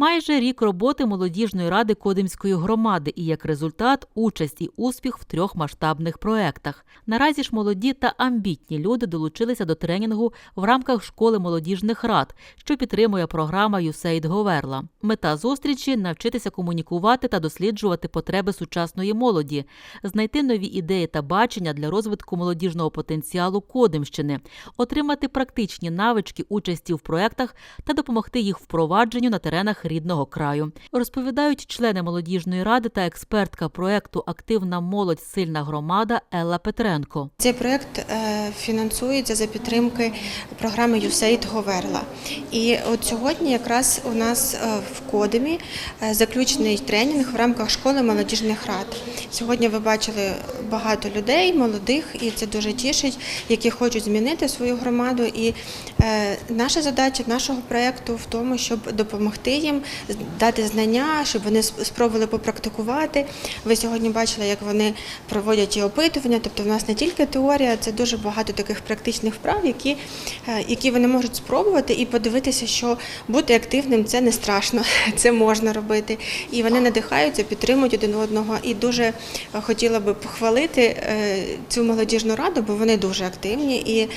Майже рік роботи молодіжної ради Кодимської громади і як результат участь і успіх в трьох масштабних проектах. Наразі ж молоді та амбітні люди долучилися до тренінгу в рамках школи молодіжних рад, що підтримує програма «Юсейд Говерла. Мета зустрічі навчитися комунікувати та досліджувати потреби сучасної молоді, знайти нові ідеї та бачення для розвитку молодіжного потенціалу Кодимщини, отримати практичні навички участі в проектах та допомогти їх впровадженню на теренах рідного краю. Розповідають члени молодіжної ради та експертка проекту Активна молодь сильна громада Елла Петренко. Цей проект е, фінансується за підтримки програми USAID Говерла. І от сьогодні якраз у нас е, в Кодемі е, заключний тренінг в рамках школи молодіжних рад. Сьогодні ви бачили багато людей, молодих, і це дуже тішить, які хочуть змінити свою громаду. І наша задача нашого проекту в тому, щоб допомогти їм дати знання, щоб вони спробували попрактикувати. Ви сьогодні бачили, як вони проводять і опитування. Тобто, в нас не тільки теорія, це дуже багато таких практичних вправ, які, е, які вони можуть спробувати і подивитися, що бути активним це не страшно, це можна робити. І вони надихаються, підтримують один одного. І дуже е, хотіла би похвалити е, цю молодіжну раду, бо вони дуже активні і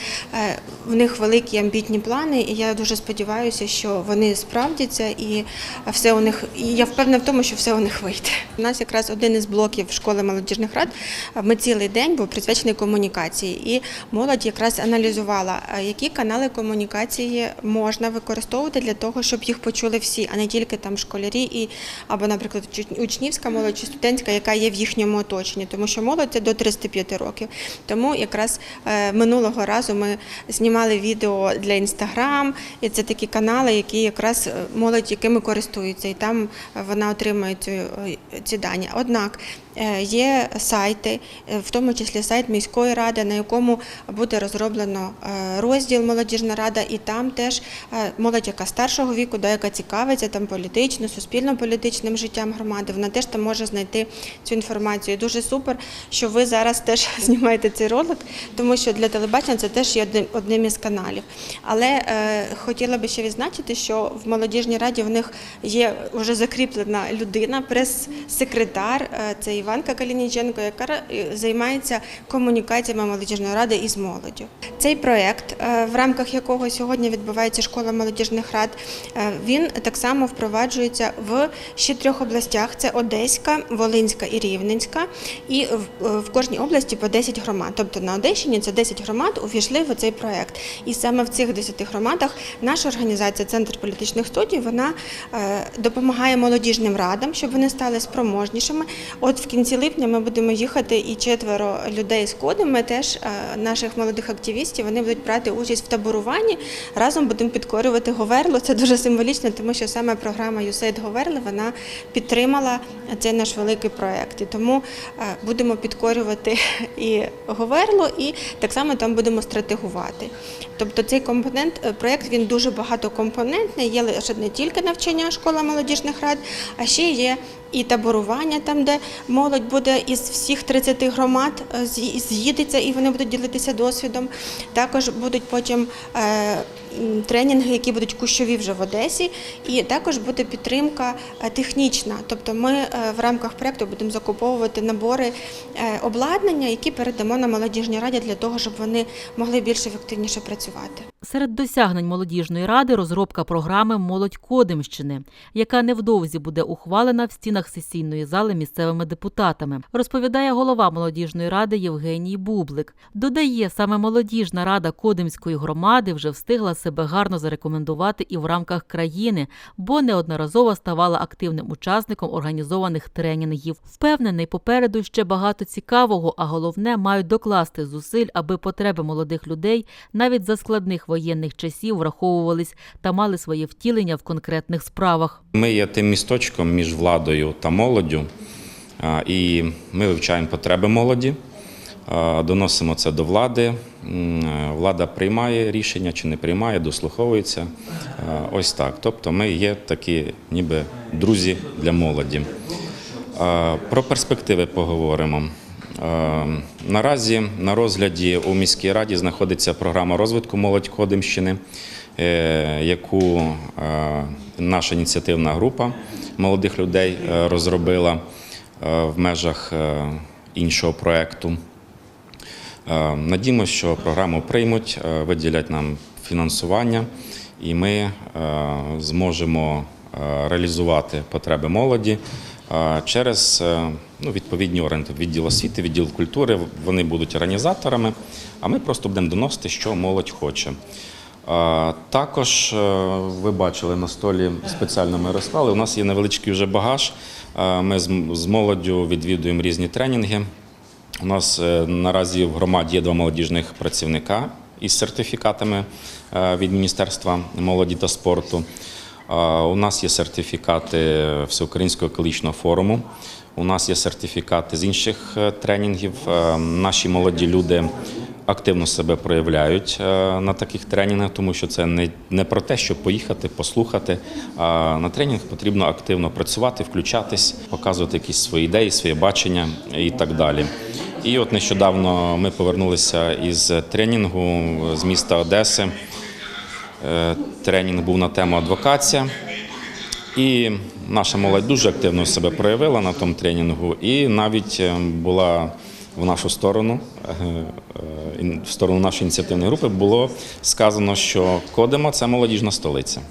в них великі амбітні плани. І я дуже сподіваюся, що вони справдяться і все у них. І я впевнена в тому, що все у них вийде. У нас якраз один із блоків школи молодіжних рад. Ми цілий день був присвячений комунікації, і молодь якраз аналізувала, які канали комунікації можна використовувати для того, щоб їх почули всі, а не тільки там школярі і або, наприклад, учнівська молодь чи студентська, яка є в їхньому оточенні, тому що молодь це до 35 років. Тому якраз е, минулого разу ми знімали відео для інстаграм, і це такі канали, які якраз е, молодь, якими користуються, і там е, вона отримує цю, е, ці дані. Однак є сайти, е, в тому числі сайт міської ради, на якому буде розроблено е, розділ Молодіжна рада, і там теж е, молодь, яка старшого віку, да, яка цікавиться там політично, суспільно-політичним життям громади, вона теж там може знайти цю інформацію. Дуже супер, що ви зараз теж знімаєте цей ролик, тому що для телебачення це теж є одним, із каналів. Але е, хотіла би ще відзначити, що в молодіжній раді в них є вже закріплена людина, прес-секретар, е, це Іванка Калініченко, яка займається комунікаціями молодіжної ради із молоддю. Цей проект, е, в рамках якого сьогодні відбувається школа молодіжних рад, е, він так само впроваджується в ще трьох областях: це Одеська, Волинська і Рівненська. І в, е, кожній області по 10 громад. Тобто на Одещині це 10 громад увійшли в цей проект. І саме в цих 10 громадах наша організація Центр політичних студій вона е, допомагає молодіжним радам, щоб вони стали спроможнішими. От в кінці липня ми будемо їхати, і четверо людей з кодом. Ми теж е, наших молодих активістів вони будуть брати участь в таборуванні. Разом будемо підкорювати Говерло. Це дуже символічно, тому що саме програма USAID Говерли вона підтримала цей наш великий проект. І тому е, будемо підкорювати і Говерло, і так само там будемо стратегувати. Тобто цей компонент, е, проект він дуже багатокомпонентний, є лише не тільки навчання школа молодіжних рад, а ще є і таборування, там, де молодь буде із всіх 30 громад е, з'їдеться і вони будуть ділитися досвідом. Також будуть потім е, тренінги, які будуть кущові вже в Одесі, і також буде підтримка е, технічна. Тобто ми в рамках проекту будемо закуповувати набори обладнання, які передамо на молодіжній раді для того, щоб вони могли більш ефективніше працювати. Серед досягнень молодіжної ради розробка програми Молодь Кодимщини, яка невдовзі буде ухвалена в стінах сесійної зали місцевими депутатами, розповідає голова молодіжної ради Євгеній Бублик. Додає, саме молодіжна рада Кодимської громади вже встигла себе гарно зарекомендувати і в рамках країни, бо неодноразово ставала активним учасником організованих тренінгів. Впевнений, попереду ще багато цікавого, а головне мають докласти зусиль, аби потреби молодих людей навіть за складних воєнних часів враховувались та мали своє втілення в конкретних справах. Ми є тим місточком між владою та молоддю, і ми вивчаємо потреби молоді, доносимо це до влади. Влада приймає рішення чи не приймає, дослуховується. Ось так. Тобто ми є такі, ніби друзі для молоді. Про перспективи поговоримо. Е, Наразі на розгляді у міській раді знаходиться програма розвитку молодь Кодимщини. е, яку е, наша ініціативна група молодих людей е, розробила в межах іншого проєкту. Надіємося, що програму приймуть, виділять нам фінансування, і ми зможемо реалізувати потреби молоді через ну, відповідні органи, відділ освіти, відділ культури. Вони будуть організаторами, а ми просто будемо доносити, що молодь хоче. Також е, ви бачили на столі спеціально ми розклали. У нас є невеличкий вже багаж. Е, Ми з молоддю відвідуємо різні тренінги. У нас е, наразі в громаді є два молодіжних працівника із сертифікатами від Міністерства молоді та спорту. У нас є сертифікати Всеукраїнського екологічного форуму. У нас є сертифікати з інших е, тренінгів. Е, Наші молоді люди активно себе проявляють е, на таких тренінгах, тому що це не, про те, щоб поїхати, послухати. А на тренінг потрібно активно працювати, включатись, показувати якісь свої ідеї, своє бачення і так далі. І от нещодавно ми повернулися із тренінгу з міста Одеси. Тренінг був на тему адвокація. І наша молодь дуже активно себе проявила на тому тренінгу, і навіть е, була в нашу сторону, е, е, в сторону нашої ініціативної групи, було сказано, що Кодема це молодіжна столиця.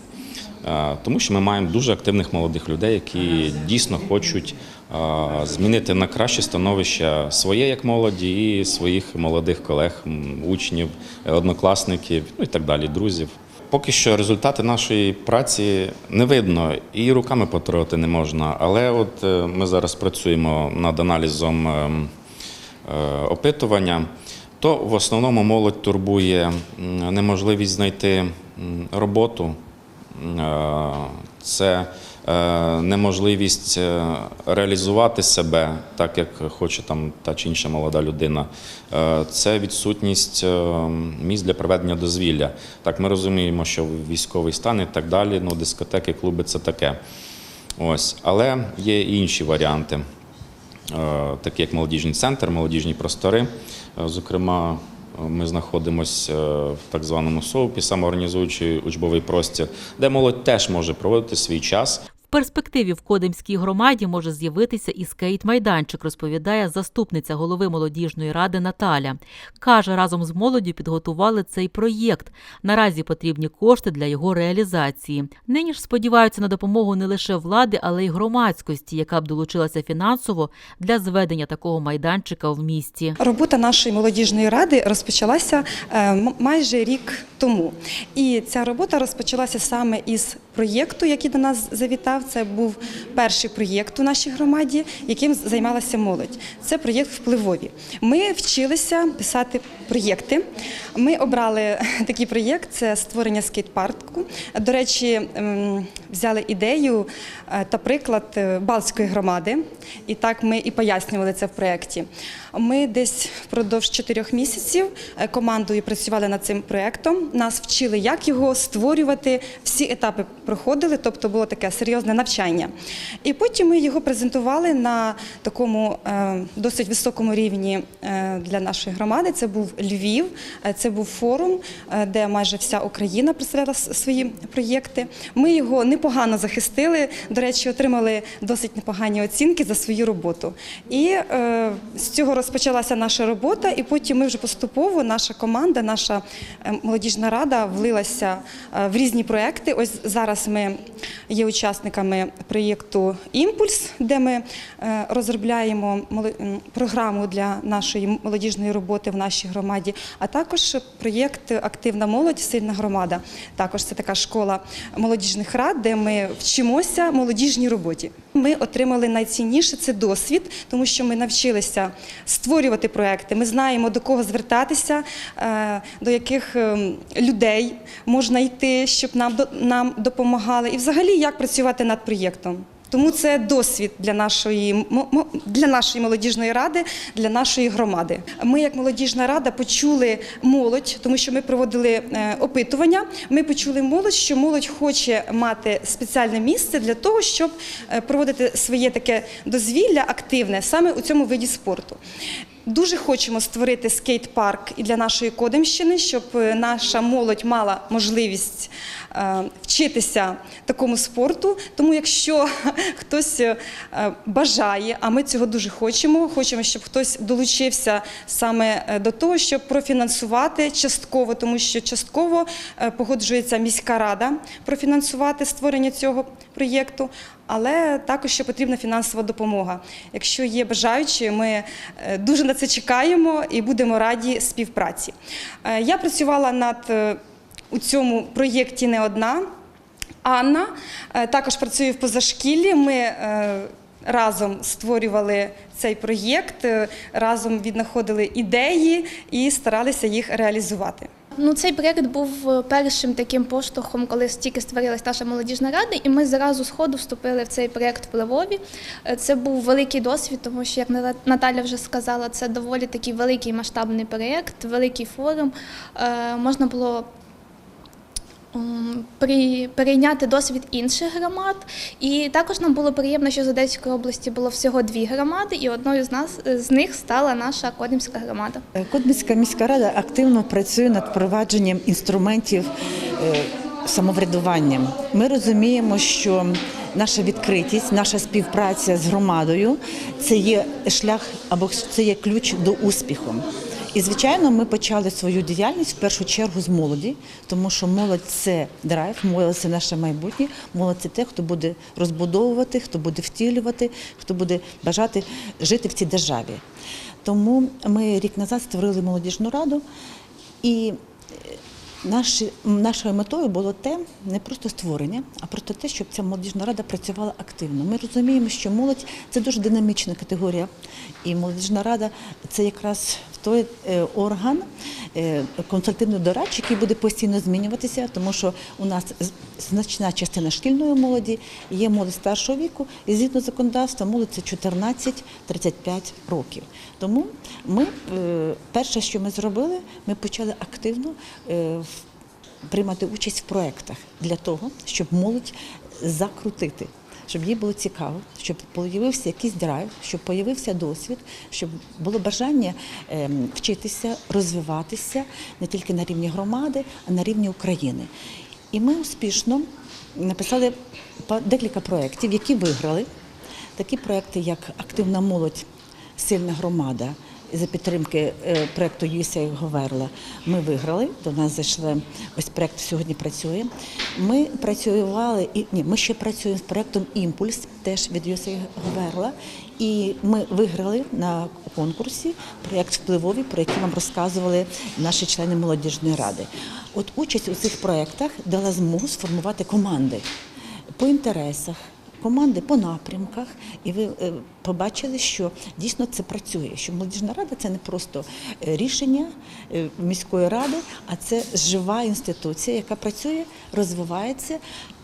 Тому що ми маємо дуже активних молодих людей, які дійсно хочуть змінити на краще становище своє як молоді і своїх молодих колег, учнів, однокласників, ну і так далі, друзів. Поки що результати нашої праці не видно і руками потрогати не можна. Але от е, ми зараз працюємо над аналізом ем, е, опитування, то в основному молодь турбує неможливість знайти роботу. Е, Це неможливість е, реалізувати себе так, як хоче там та чи інша молода людина. Е, Це відсутність е, місць для проведення дозвілля. Так, ми розуміємо, що військовий стан і так далі, ну, дискотеки, клуби це таке. Ось. Але є і інші варіанти е, такі як молодіжний центр, молодіжні простори. Е, Зокрема, е, ми знаходимося в так званому СОУПі, самоорганізуючий учбовий простір, де молодь теж може проводити свій час. Перспективі в Кодимській громаді може з'явитися і скейт-майданчик, розповідає заступниця голови молодіжної ради Наталя. Каже, разом з молоддю підготували цей проєкт. Наразі потрібні кошти для його реалізації. Нині ж сподіваються на допомогу не лише влади, але й громадськості, яка б долучилася фінансово для зведення такого майданчика в місті. Робота нашої молодіжної ради розпочалася е, майже рік тому. І ця робота розпочалася саме із проєкту, який до нас завітав. Це був перший проєкт у нашій громаді, яким займалася молодь. Це проєкт впливові. Ми вчилися писати проєкти. Ми обрали такий проєкт це створення скейт-парку. До речі, ем, взяли ідею е, та приклад е, Балтської громади. І так ми і пояснювали це в проєкті. Ми десь впродовж чотирьох місяців е, командою працювали над цим проєктом. Нас вчили, як його створювати. Всі етапи проходили, тобто було таке серйозне навчання. І потім ми його презентували на такому е, досить високому рівні е, для нашої громади. Це був Львів, це був форум, де майже вся Україна представляла свої проєкти. Ми його непогано захистили. До речі, отримали досить непогані оцінки за свою роботу. І з цього розпочалася наша робота, і потім ми вже поступово, наша команда, наша е, молодіжна рада влилася е, в різні проекти. Ось зараз ми є учасниками проєкту Імпульс, де ми е, розробляємо програму для нашої молодіжної роботи в нашій громаді, а також проєкт Активна молодь, сильна громада. Також це така школа молодіжних рад, де ми вчимося молодіжній роботі. Ми отримали найцінніше це досвід, тому що ми навчилися створювати проекти. Ми знаємо до кого звертатися, е, до яких ем, людей можна йти, щоб нам нам допомагали, і взагалі як працювати над проєктом. Тому це досвід для нашої для нашої молодіжної ради, для нашої громади. Ми, як молодіжна рада, почули молодь, тому що ми проводили е, опитування. Ми почули молодь, що молодь хоче мати спеціальне місце для того, щоб е, проводити своє таке дозвілля активне саме у цьому виді спорту. дуже хочемо створити скейт-парк і для нашої Кодимщини, щоб е, наша молодь мала можливість вчитися такому спорту. Тому, якщо хтось е, бажає, а ми цього дуже хочемо, хочемо, щоб хтось долучився саме е, до того, щоб профінансувати частково, тому що частково е, погоджується міська рада профінансувати створення цього проєкту. Але також ще потрібна фінансова допомога. Якщо є бажаючі, ми е, дуже на це чекаємо і будемо раді співпраці. Е, Я працювала над е, у цьому проєкті не одна. Анна е, також працює в позашкіллі. Ми е, разом створювали цей проєкт, е, разом віднаходили ідеї і старалися їх реалізувати. Ну, цей проєкт був першим таким поштовхом, коли тільки створилась наша молодіжна рада, і ми зразу з ходу вступили в цей проєкт в Львові. Це був великий досвід, тому що, як Ната- Наталя вже сказала, це доволі такий великий масштабний проєкт, великий форум. Можна було перейняти досвід інших громад. І також нам було приємно, що з Одеської області було всього дві громади, і одною з нас з них стала наша Кодимська громада. Кодміська міська рада активно працює над впровадженням інструментів е, самоврядування. Ми розуміємо, що наша відкритість, наша співпраця з громадою це є шлях або це є ключ до успіху. І звичайно, ми почали свою діяльність в першу чергу з молоді, тому що молодь це драйв, молодь це наше майбутнє, молодь це те, хто буде розбудовувати, хто буде втілювати, хто буде бажати жити в цій державі. Тому ми рік назад створили молодіжну раду, і наші, нашою метою було те, не просто створення, а просто те, щоб ця молодіжна рада працювала активно. Ми розуміємо, що молодь це дуже динамічна категорія, і молодіжна рада це якраз той е, орган е, консультативно-дорадчий, який буде постійно змінюватися, тому що у нас значна частина шкільної молоді є молодь старшого віку, і згідно законодавства молодь це 14-35 років. Тому ми е, перше, що ми зробили, ми почали активно е, приймати участь в проєктах для того, щоб молодь закрутити. Щоб їй було цікаво, щоб появився якийсь драйв, щоб появився досвід, щоб було бажання ем, вчитися, розвиватися не тільки на рівні громади, а на рівні України. І ми успішно написали декілька проєктів, які виграли. Такі проекти, як Активна молодь, сильна громада. За підтримки е, проекту USAID Говерла ми виграли. До нас зайшли ось проект сьогодні працює. Ми працювали і ні, ми ще працюємо з проектом Імпульс, теж від USAID Говерла. І ми виграли на конкурсі проєкт впливовий, про який вам розказували наші члени молодіжної ради. От участь у цих проєктах дала змогу сформувати команди по інтересах, команди по напрямках, і ви е, побачили, що дійсно це працює. Що молодіжна рада це не просто е, рішення е, міської ради, а це жива інституція, яка працює, розвивається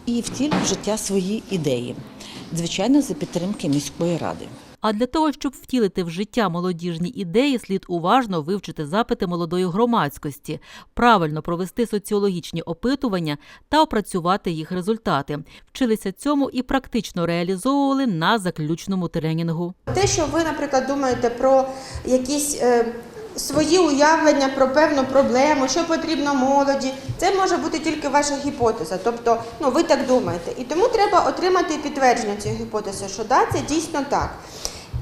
і втілює в життя свої ідеї. Звичайно, за підтримки міської ради. А для того, щоб втілити в життя молодіжні ідеї, слід уважно вивчити запити молодої громадськості, правильно провести соціологічні опитування та опрацювати їх результати. Вчилися цьому і практично реалізовували на заключному тренінгу. Те, що ви, наприклад, думаєте про якісь е, свої уявлення про певну проблему, що потрібно молоді, це може бути тільки ваша гіпотеза. Тобто, ну ви так думаєте. І тому треба отримати підтвердження цієї гіпотези, що да, це дійсно так.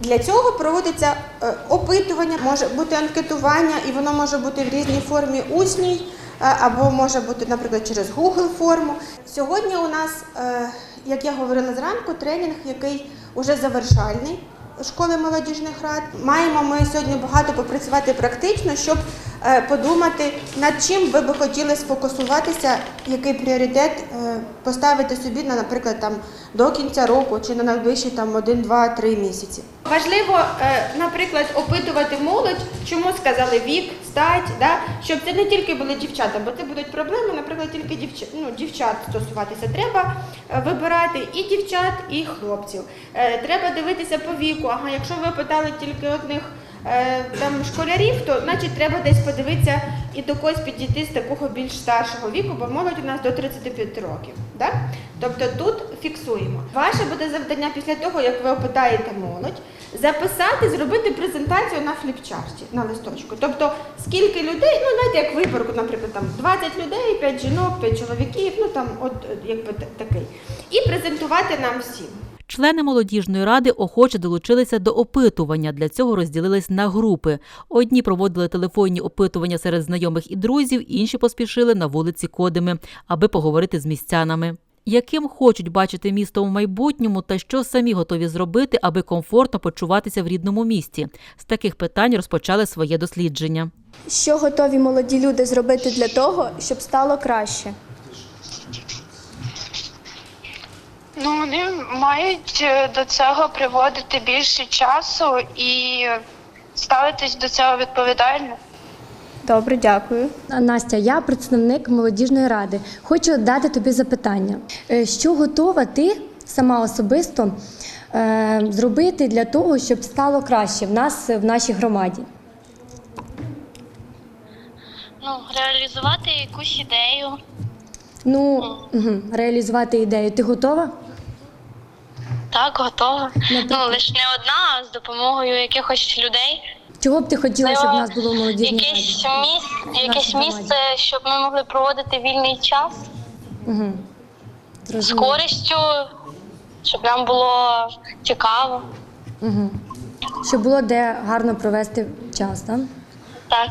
Для цього проводиться е, опитування, може бути анкетування, і воно може бути в різній формі усній, е, або може бути, наприклад, через Google форму. Сьогодні у нас, е, як я говорила зранку, тренінг, який уже завершальний школи молодіжних рад. Маємо ми сьогодні багато попрацювати практично, щоб подумати, над чим ви би хотіли сфокусуватися, який пріоритет е, поставити собі на, наприклад, там до кінця року чи на найближчі там один, два, три місяці. Важливо, е, наприклад, опитувати молодь, чому сказали вік, стать, да? щоб це не тільки були дівчата, бо це будуть проблеми, наприклад, тільки дівчат, ну, дівчат стосуватися. Треба е, вибирати і дівчат, і хлопців. Е, Треба дивитися по віку. Ага, якщо ви питали тільки одних е, там школярів, то значить треба десь подивитися і до когось підійти з такого більш старшого віку, бо молодь у нас до 35 років. Так? Тобто тут фіксуємо. Ваше буде завдання після того, як ви опитаєте молодь, записати, зробити презентацію на фліпчарті, на листочку. Тобто, скільки людей, ну знаєте, як виборку, наприклад, там 20 людей, 5 жінок, 5 чоловіків, ну там от е, якби такий. І презентувати нам всім. Члени молодіжної ради охоче долучилися до опитування. Для цього розділились на групи. Одні проводили телефонні опитування серед знайомих і друзів, інші поспішили на вулиці Кодими, аби поговорити з містянами. Яким хочуть бачити місто в майбутньому та що самі готові зробити, аби комфортно почуватися в рідному місті? З таких питань розпочали своє дослідження. Що готові молоді люди зробити для того, щоб стало краще? Ну, вони мають е, до цього приводити більше часу і ставитись до цього відповідально. Добре, дякую. Настя, я представник молодіжної ради. Хочу дати тобі запитання. Е, Що готова ти сама особисто е, зробити для того, щоб стало краще в нас в нашій громаді? Ну, реалізувати якусь ідею. Ну, угу, реалізувати ідею. Ти готова? Так, готова. Ну, лише не одна, а з допомогою якихось людей. Чого б ти хотіла, щоб в нас було в молодіжній якесь, раді? міс... якесь громаді. місце, щоб ми могли проводити вільний час Угу. з користю, щоб нам було цікаво. Угу. Щоб було де гарно провести час, так? Так.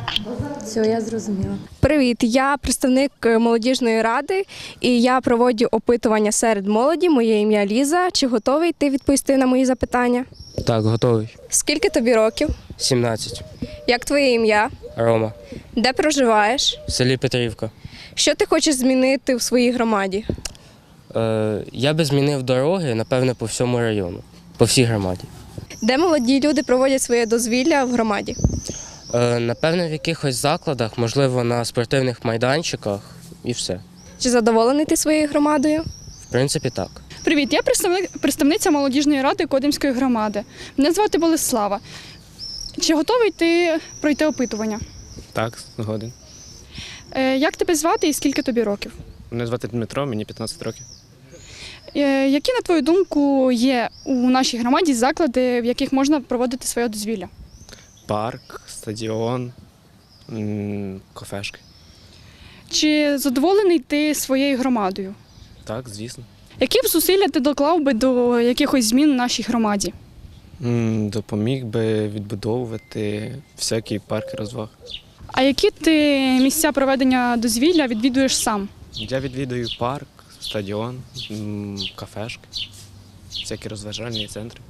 Все, я зрозуміла. Привіт, я представник е, молодіжної ради і я проводжу опитування серед молоді. Моє ім'я Ліза. Чи готовий ти відповісти на мої запитання? Так, готовий. Скільки тобі років? 17. Як твоє ім'я? Рома. Де проживаєш? В селі Петрівка. Що ти хочеш змінити в своїй громаді? Е, я би змінив дороги, напевне, по всьому району, по всій громаді. Де молоді люди проводять своє дозвілля в громаді? Е, напевне, в якихось закладах, можливо, на спортивних майданчиках і все. Чи задоволений ти своєю громадою? В принципі, так. Привіт, я представник, представниця молодіжної ради Кодимської громади. Мене звати Болеслава. Чи готовий ти пройти опитування? Так, згоден. Е, як тебе звати і скільки тобі років? Мене звати Дмитро, мені 15 років. Е, які, на твою думку, є у нашій громаді заклади, в яких можна проводити своє дозвілля? Парк, стадіон, кафешки. Чи задоволений ти своєю громадою? Так, звісно. Які б зусилля ти доклав би до якихось змін в нашій громаді? Допоміг би відбудовувати всякі парки розваг. А які ти місця проведення дозвілля відвідуєш сам? Я відвідую парк, стадіон, кафешки, всякі розважальні центри.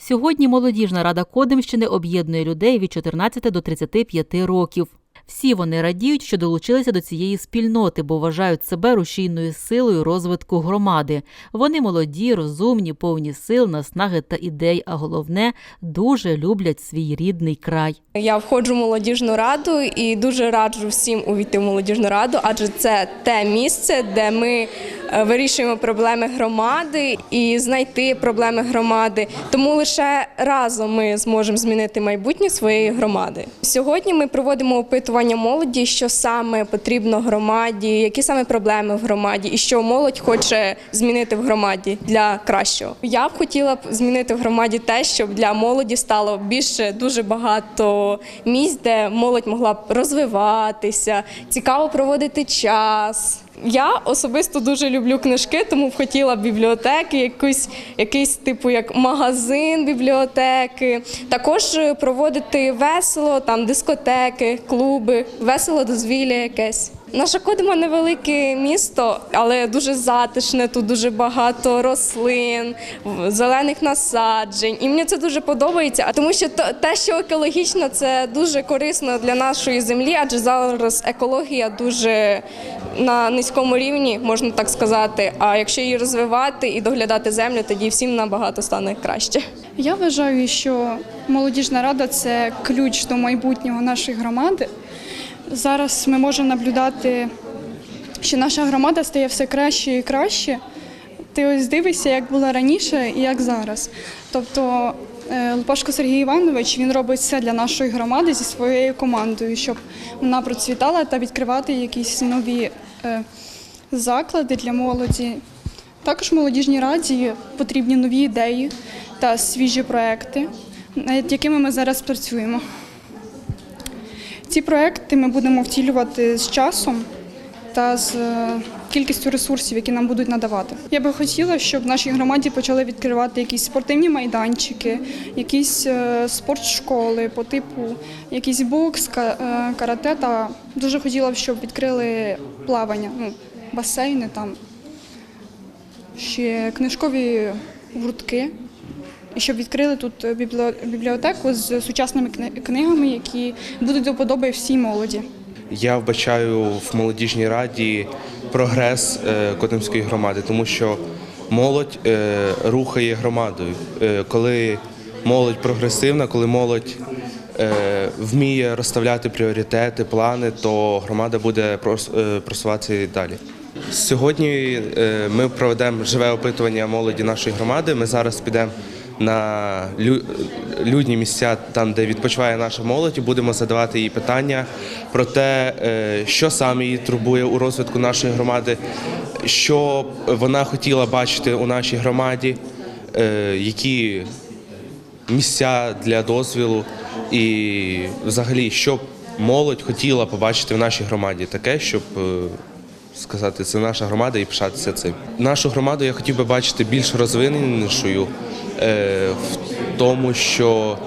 Сьогодні молодіжна рада Кодимщини об'єднує людей від 14 до 35 років. Всі вони радіють, що долучилися до цієї спільноти, бо вважають себе рушійною силою розвитку громади. Вони молоді, розумні, повні сил, наснаги та ідей, а головне дуже люблять свій рідний край. Я входжу в молодіжну раду і дуже раджу всім увійти в молодіжну раду, адже це те місце, де ми вирішуємо проблеми громади і знайти проблеми громади. Тому лише разом ми зможемо змінити майбутнє своєї громади. Сьогодні ми проводимо опитування молоді, що саме потрібно громаді, які саме проблеми в громаді, і що молодь хоче змінити в громаді для кращого. Я б хотіла б змінити в громаді те, щоб для молоді стало більше дуже багато місць, де молодь могла б розвиватися, цікаво проводити час. Я особисто дуже люблю книжки, тому б хотіла бібліотеки, якусь, якийсь типу як магазин бібліотеки. Також е, проводити весело, там дискотеки, клуби, весело дозвілля якесь. Наша Кодима невелике місто, але дуже затишне. Тут дуже багато рослин, зелених насаджень. І мені це дуже подобається. А тому, що те, що екологічно, це дуже корисно для нашої землі, адже зараз екологія дуже на низькому рівні, можна так сказати. А якщо її розвивати і доглядати землю, тоді всім набагато стане краще. Я вважаю, що молодіжна рада це ключ до майбутнього нашої громади. Зараз ми можемо наблюдати, що наша громада стає все краще і краще. Ти ось дивишся, як було раніше і як зараз. Тобто Е, Лупашко Сергій Іванович він робить все для нашої громади зі своєю командою, щоб вона процвітала та відкривати якісь нові е, заклади для молоді. Також молодіжній раді потрібні нові ідеї та свіжі проекти, над якими ми зараз працюємо. Ці проекти ми будемо втілювати з часом та з е, кількістю ресурсів, які нам будуть надавати. Я би хотіла, щоб в нашій громаді почали відкривати якісь спортивні майданчики, якісь е, спортшколи по типу якийсь бокс, е, карате. Та дуже хотіла б, щоб відкрили плавання, ну, басейни там, ще книжкові гуртки. Щоб відкрили тут бібліотеку з сучасними книгами, які будуть до вподоби всій молоді. Я вбачаю в молодіжній раді прогрес е, Котимської громади, тому що молодь е, рухає громадою. Е, Коли молодь прогресивна, коли молодь е, вміє розставляти пріоритети, плани, то громада буде е, просуватися далі. Сьогодні е, ми проведемо живе опитування молоді нашої громади. Ми зараз підемо на лю- людні місця, там, де відпочиває наша молодь, і будемо задавати їй питання про те, е, що саме її турбує у розвитку нашої громади, що вона хотіла бачити у нашій громаді, е, які місця для дозвілу і взагалі, що молодь хотіла побачити в нашій громаді, таке, щоб е, сказати, це наша громада і пишатися цим. Нашу громаду я хотів би бачити більш розвиненішою в тому, що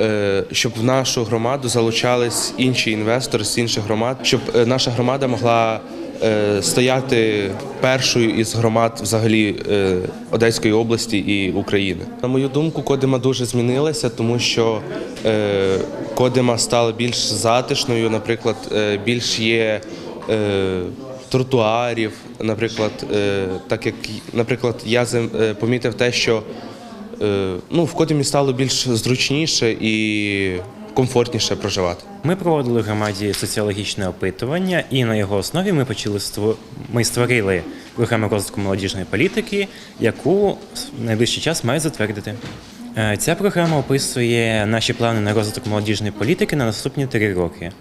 е, щоб в нашу громаду залучались інші інвестори з інших громад, щоб е, наша громада могла е, стояти першою із громад взагалі е, Одеської області і України. На мою думку, Кодима дуже змінилася, тому що е, Кодима стала більш затишною, наприклад, е, більш є. Е, тротуарів, наприклад, е, так як, наприклад, я е, помітив те, що е, ну, в Кодимі стало більш зручніше і комфортніше проживати. Ми проводили в громаді соціологічне опитування, і на його основі ми почали ми створили програму розвитку молодіжної політики, яку в найближчий час має затвердити. Е, Ця програма описує наші плани на розвиток молодіжної політики на наступні три роки,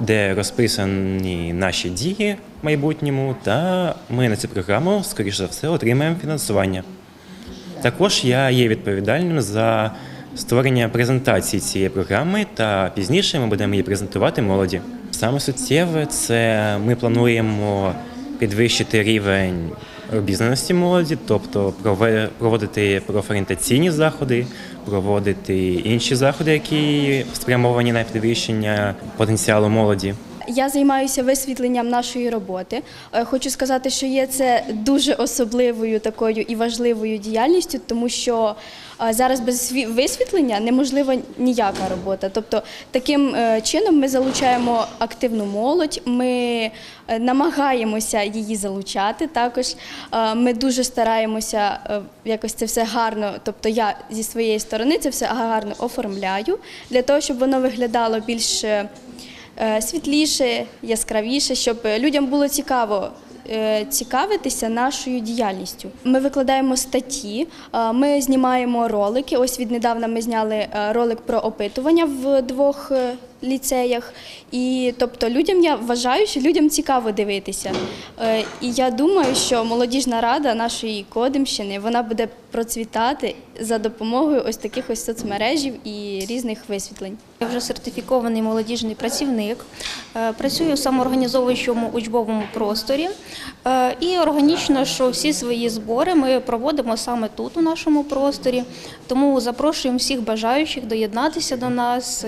де розписані наші дії в майбутньому, та ми на цю програму, скоріш за все, отримаємо фінансування. Також я є відповідальним за створення презентації цієї програми, та пізніше ми будемо її презентувати молоді. Саме суттєве це ми плануємо підвищити рівень обізнаності молоді, тобто проводити профорієнтаційні заходи, проводити інші заходи, які спрямовані на підвищення потенціалу молоді. Я займаюся висвітленням нашої роботи. Е, Хочу сказати, що є це дуже особливою такою і важливою діяльністю, тому що е, зараз без сві- висвітлення неможлива ніяка робота. Тобто таким е, чином ми залучаємо активну молодь, ми намагаємося її залучати. Також ми дуже стараємося якось це все гарно. Тобто я зі своєї сторони це все гарно оформляю для того, щоб воно виглядало більш світліше, яскравіше, щоб людям було цікаво. е, Цікавитися нашою діяльністю. Ми викладаємо статті, е, ми знімаємо ролики. Ось віднедавна ми зняли е, ролик про опитування в двох е, ліцеях. І тобто людям я вважаю, що людям цікаво дивитися. Е, І я думаю, що молодіжна рада нашої Кодимщини вона буде процвітати за допомогою ось таких ось соцмережів і різних висвітлень. Я вже сертифікований молодіжний працівник, е, працюю в самоорганізовуючому учбовому просторі. Е, І органічно, що всі свої збори ми проводимо саме тут, у нашому просторі. Тому запрошуємо всіх бажаючих доєднатися до нас,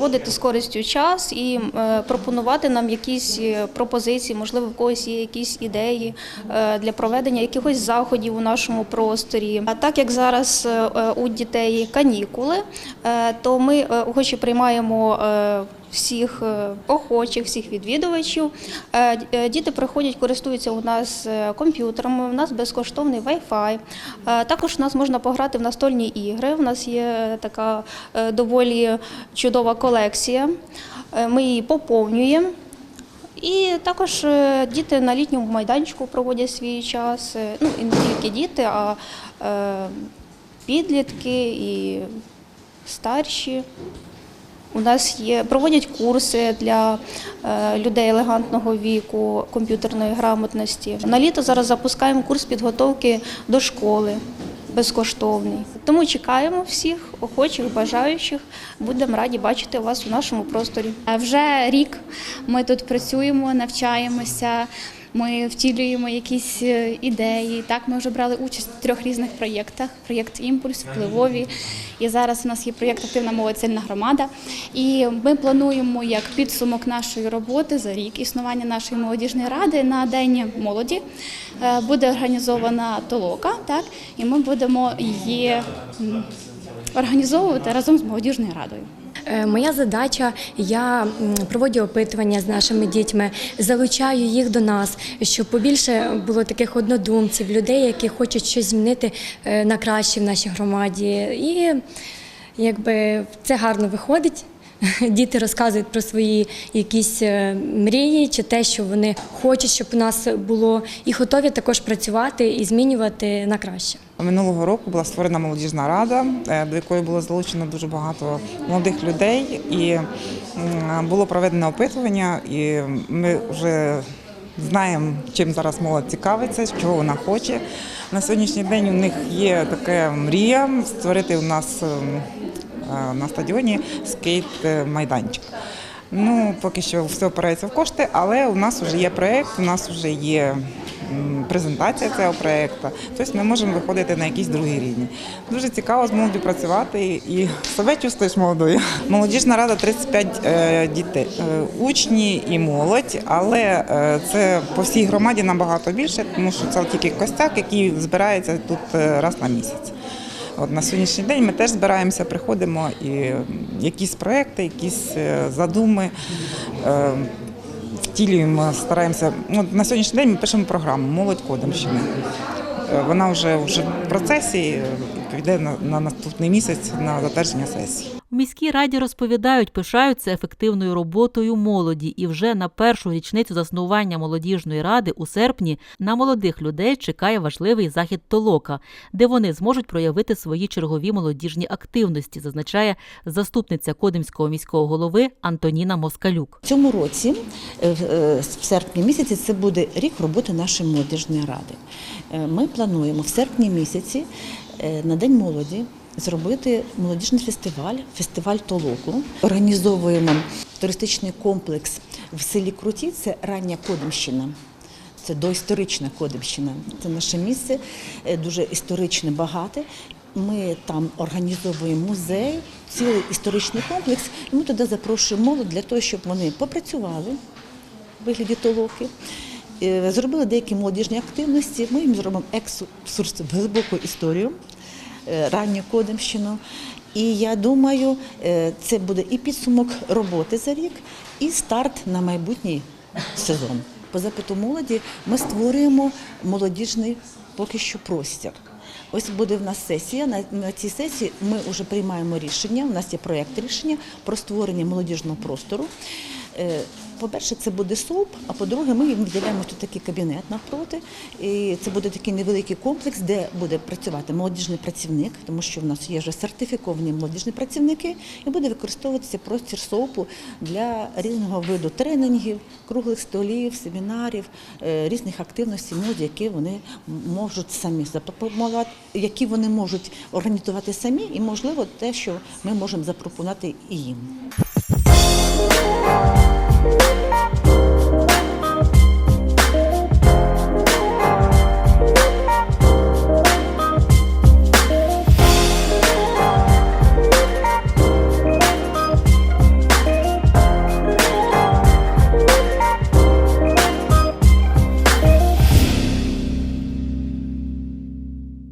проводити з користю час і е, пропонувати нам якісь е, пропозиції, можливо, в когось є якісь ідеї е, для проведення якихось заходів у нашому просторі. А так як зараз у дітей канікули, то ми охоче приймаємо всіх е, охочих, всіх відвідувачів. Е, е, Діти приходять, користуються у нас комп'ютерами, у нас безкоштовний Wi-Fi. Також у нас можна пограти в настольні ігри. У нас є така доволі чудова колекція. Ми її поповнюємо. І також діти на літньому майданчику проводять свій час. Ну і не тільки діти, а підлітки, і старші. У нас є проводять курси для е, людей елегантного віку, комп'ютерної грамотності. На літо зараз запускаємо курс підготовки до школи безкоштовний. Тому чекаємо всіх охочих, бажаючих. Будемо раді бачити вас у нашому просторі. Е, Вже рік ми тут працюємо, навчаємося. Ми втілюємо якісь е, ідеї. Так, ми вже брали участь в трьох різних проєктах: проєкт Імпульс, впливові. І зараз у нас є проєкт Активна молодь сильна громада. І ми плануємо як підсумок нашої роботи за рік існування нашої молодіжної ради на День молоді. е, Буде організована толока, так, і ми будемо її організовувати разом з молодіжною радою. Е, Моя задача, я проводжу опитування з нашими дітьми, залучаю їх до нас, щоб побільше було таких однодумців, людей, які хочуть щось змінити е, на краще в нашій громаді. І якби це гарно виходить. Діти розказують про свої якісь е, мрії чи те, що вони хочуть, щоб у нас було, і готові також працювати і змінювати на краще. Минулого року була створена молодіжна рада, е, до якої було залучено дуже багато молодих людей, і було проведено опитування, і ми вже знаємо, чим зараз молодь цікавиться, чого вона хоче. На сьогоднішній день у них є така мрія створити у нас на стадіоні скейт-майданчик. Ну, поки що все опирається в кошти, але у нас вже є проєкт, у нас вже є презентація цього проєкту. Тобто ми можемо виходити на якийсь другий рівень. Дуже цікаво з молоддю працювати і себе чувствуєш молодою. Молодіжна рада 35 е, дітей, е, учні і молодь, але е, це по всій громаді набагато більше, тому що це тільки костяк, який збирається тут е, раз на місяць. От на сьогоднішній день ми теж збираємося, приходимо і якісь проекти, якісь е, задуми. е, Втілюємо, стараємося. Ну, на сьогоднішній день ми пишемо програму Молодь Кодимщини. Е, Вона вже, вже в процесі піде на, на наступний місяць на затвердження сесії. В міській раді розповідають, пишаються ефективною роботою молоді, і вже на першу річницю заснування молодіжної ради у серпні на молодих людей чекає важливий захід толока, де вони зможуть проявити свої чергові молодіжні активності, зазначає заступниця Кодимського міського голови Антоніна Москалюк. В цьому році, е, в е, серпні місяці, це буде рік роботи нашої молодіжної ради. Е, Ми плануємо в серпні місяці на День молоді зробити молодіжний фестиваль, фестиваль Толоку. Організовуємо туристичний комплекс в селі Круті, це рання Кодимщина. Це доісторична Кодимщина. Це наше місце, е, дуже історичне, багате. Ми там організовуємо музей, цілий історичний комплекс, і ми туди запрошуємо молодь для того, щоб вони попрацювали в вигляді толоки, е, зробили деякі молодіжні активності. Ми їм зробимо екскурс в глибоку історію, ранню Кодимщину. І я думаю, е, це буде і підсумок роботи за рік, і старт на майбутній сезон. По запиту молоді ми створюємо молодіжний поки що простір. Ось буде в нас сесія. На цій сесії ми вже приймаємо рішення. У нас є проєкт рішення про створення молодіжного простору. Е, По-перше, це буде СОП, а по-друге, ми їм виділяємо тут такий кабінет навпроти. І це буде такий невеликий комплекс, де буде працювати молодіжний працівник, тому що в нас є вже сертифіковані молодіжні працівники, і буде використовуватися простір СОПу для різного виду тренінгів, круглих столів, семінарів, е, різних активностей які вони можуть самі запропонувати, які вони можуть організувати самі, і можливо те, що ми можемо запропонувати і їм.